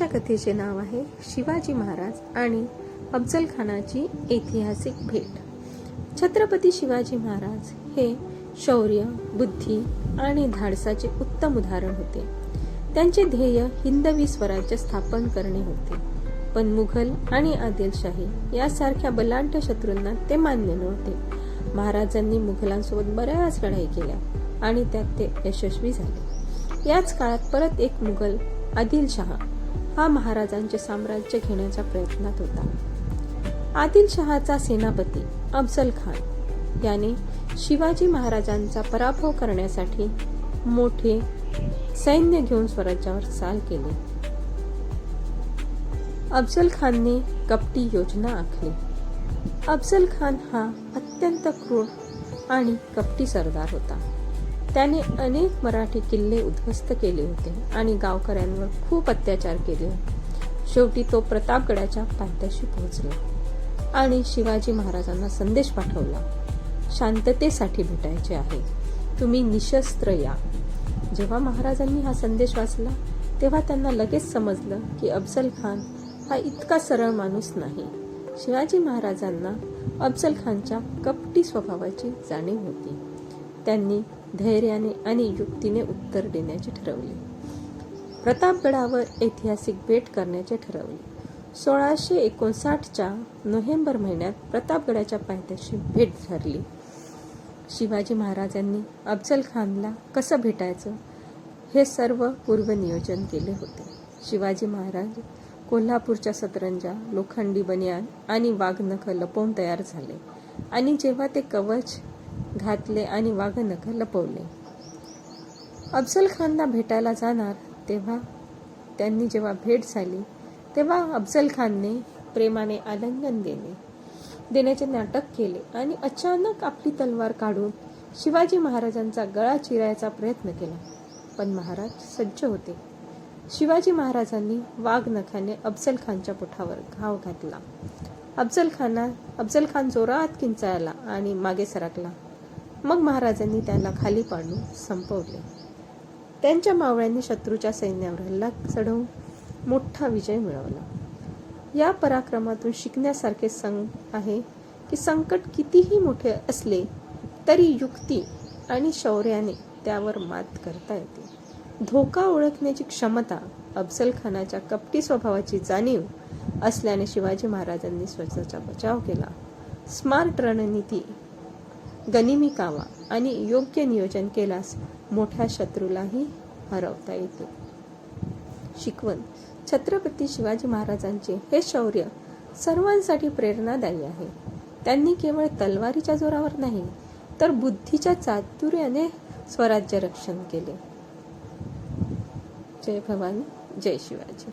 आजच्या कथेचे नाव आहे शिवाजी महाराज आणि अफजलखानाची ऐतिहासिक भेट. छत्रपती शिवाजी महाराज हे शौर्य बुद्धी आणि धाडसाचे उत्तम उदाहरण होते. त्यांचे ध्येय हिंदवी स्वराज्य स्थापन करणे होते. पण मुघल आणि आदिलशाही यासारख्या बलाढ्य शत्रूंना ते मान्य नव्हते. महाराजांनी मुघलांसोबत बऱ्याच लढाई केल्या आणि त्यात ते यशस्वी झाले. याच काळात परत एक मुघल आदिलशहा हा महाराजांचे साम्राज्य घेण्याच्या प्रयत्नात होता. आदिलशहाचा सेनापती अफजल खान याने शिवाजी महाराजांचा पराभव करण्यासाठी मोठे सैन्य घेऊन स्वराज्यावर चाल केली. अफजल खानने कपटी योजना आखली. अफजल खान हा अत्यंत क्रूर आणि कपटी सरदार होता. त्याने अनेक मराठी किल्ले उद्ध्वस्त केले होते आणि गावकऱ्यांवर खूप अत्याचार केले शेवटी तो प्रतापगडाच्या पायथ्याशी पोहोचला आणि शिवाजी महाराजांना संदेश पाठवला शांततेसाठी भेटायचे आहे. तुम्ही निशस्त्र या. जेव्हा महाराजांनी हा संदेश वाचला तेव्हा त्यांना लगेच समजलं की अफजल खान हा इतका सरळ माणूस नाही. शिवाजी महाराजांना अफजल खानच्या कपटी स्वभावाची जाणीव होती. त्यांनी धैर्याने आणि युक्तीने उत्तर देण्याचे ठरवले. प्रतापगडावर ऐतिहासिक भेट करण्याचे ठरवले. सोळाशे एकोणसाठच्या नोव्हेंबर महिन्यात प्रतापगडाच्या पायथ्याशी भेट ठरली शिवाजी महाराजांनी अफजल खानला कसं भेटायचं हे सर्व पूर्वनियोजन केले होते. शिवाजी महाराज कोल्हापूरच्या सतरंजा लोखंडी बनियान आणि वाघनखं लपवून तयार झाले. आणि जेव्हा ते कवच घातले आणि वाघनख लपवले. अफजल खानला भेटायला जाणार तेव्हा त्यांनी जेव्हा भेट झाली तेव्हा अफजल खानने प्रेमाने आलिंगन देणे देण्याचे नाटक केले आणि अचानक आपली तलवार काढून शिवाजी महाराजांचा गळा चिरायचा प्रयत्न केला. पण महाराज सज्ज होते. शिवाजी महाराजांनी वाघनखाने अफजल खानच्या पोठावर घाव घातला. अफजल खाना अफजल खान जोरात किंचाळला आणि मागे सरकला. मग महाराजांनी त्याला खाली पाडून संपवले. त्यांच्या मावळ्यांनी शत्रूच्या सैन्यावर हल्ला चढवून मोठा विजय मिळवला. या पराक्रमातून शिकण्यासारखे संग आहे की संकट कितीही मोठे असले तरी युक्ती आणि शौर्याने त्यावर मात करता येते. धोका ओळखण्याची क्षमता अफजलखानाच्या कपटी स्वभावाची जाणीव असल्याने शिवाजी महाराजांनी स्वतःचा बचाव केला. स्मार्ट रणनीती गनिमी कावा आणि योग्य नियोजन केल्यास मोठ्या शत्रूलाही हरवता येते. शिकवण. छत्रपती शिवाजी महाराजांचे हे शौर्य सर्वांसाठी प्रेरणादायी आहे. त्यांनी केवळ तलवारीच्या जोरावर नाही तर बुद्धीच्या चातुर्याने स्वराज्य रक्षण केले. जय भवानी जय शिवाजी.